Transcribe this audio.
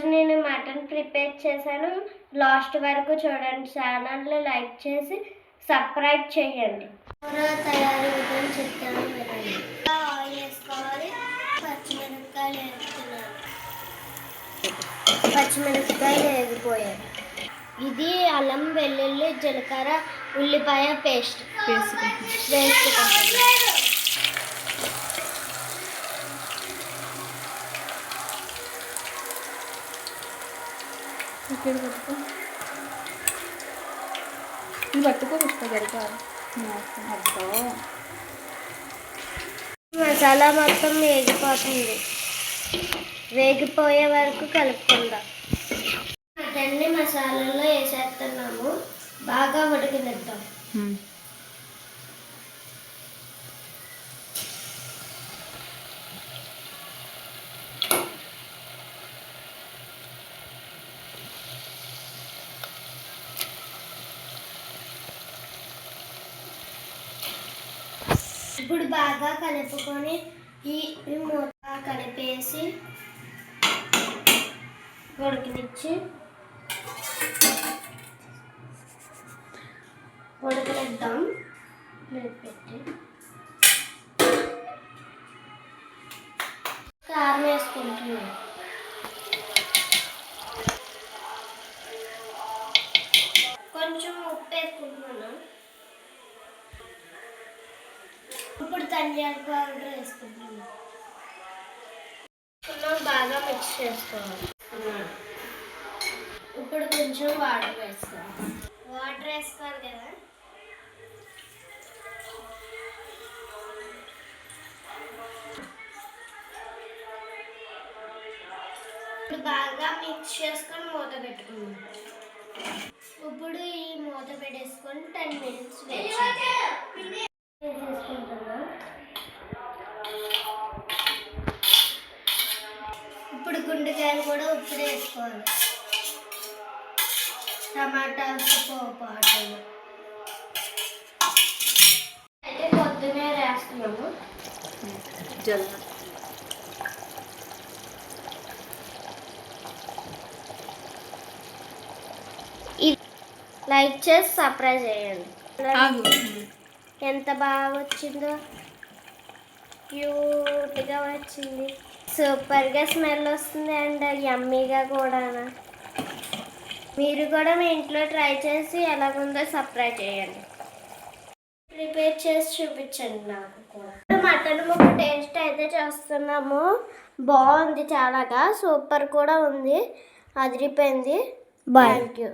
ఈరోజు నేను mutton prepare చేశాను. లాస్ట్ వరకు చూడండి ఛానల్ని లైక్ చేసి సబ్స్క్రైబ్ చేయండి. కూర తయారీ విధానం చెప్తాను వినండి ఆయిల్ వేసుకోవాలి. పచ్చిమిరపకాయలు వేస్తున్నాను. పచ్చిమిరపకాయలు వేగిపోయాయి. ఇది అల్లం వెల్లుల్లి జీలకర్ర ఉల్లిపాయ పేస్ట్. వేసుకుంటాను ఇక్కడ పట్టుకో. ఇది పట్టుకో పుష్ప జరిగా అబ్బో. మసాలా మొత్తం వేగిపోతుంది. వేగిపోయే వరకు కలుపుకుందాం. మటన్ని మసాలాలో వేసేస్తున్నాము. బాగా ఉడకనిద్దాం. ఇప్పుడు బాగా కలుపుకొని ఈ మూత కలిపేసి ఉడకనిచ్చి ఉడకనిద్దాం. ప్లేట్ పెట్టి. కారం వేసుకుంటున్నాం. కొంచెం ఉప్పు వేసుకుంటున్నాను? ఇప్పుడు ధనియాల పౌడర్ వేసుకుంటున్నాను. వేసుకున్నాం, బాగా మిక్స్ చేసుకోవాలి. ఇప్పుడు కొంచెం వాటర్ వేసుకోవాలి. వాటర్ వేసుకోవాలి కదా? ఇప్పుడు బాగా మిక్స్ చేసుకొని మూత పెట్టుకున్నాం ఇప్పుడు ఈ మూత పెట్టేసుకొని టెన్ మినిట్స్ వేసుకుంటున్నాం ఇప్పుడు గుండెకాయలు కూడా ఉప్పు వేసుకోవాలి. టమాటా ఉప్పు పాటలు అయితే పొద్దునే వేస్తున్నాము. జల్ లైక్ చేసి సర్ప్రైజ్ చేయండి. ఎంత బాగా వచ్చిందో. క్యూట్గా వచ్చింది. సూపర్గా స్మెల్ వస్తుంది అండ్ యమ్మీగా కూడా మీరు కూడా మీ ఇంట్లో ట్రై చేసి ఎలాగుందో సర్ప్రైజ్ చేయండి. ప్రిపేర్ చేసి చూపించండి నాకు కూడా. మటన్ ముక్క టేస్ట్ అయితే చేస్తున్నాము. బాగుంది చాలాగా. సూపర్ కూడా ఉంది. అదిరిపోయింది. Thank you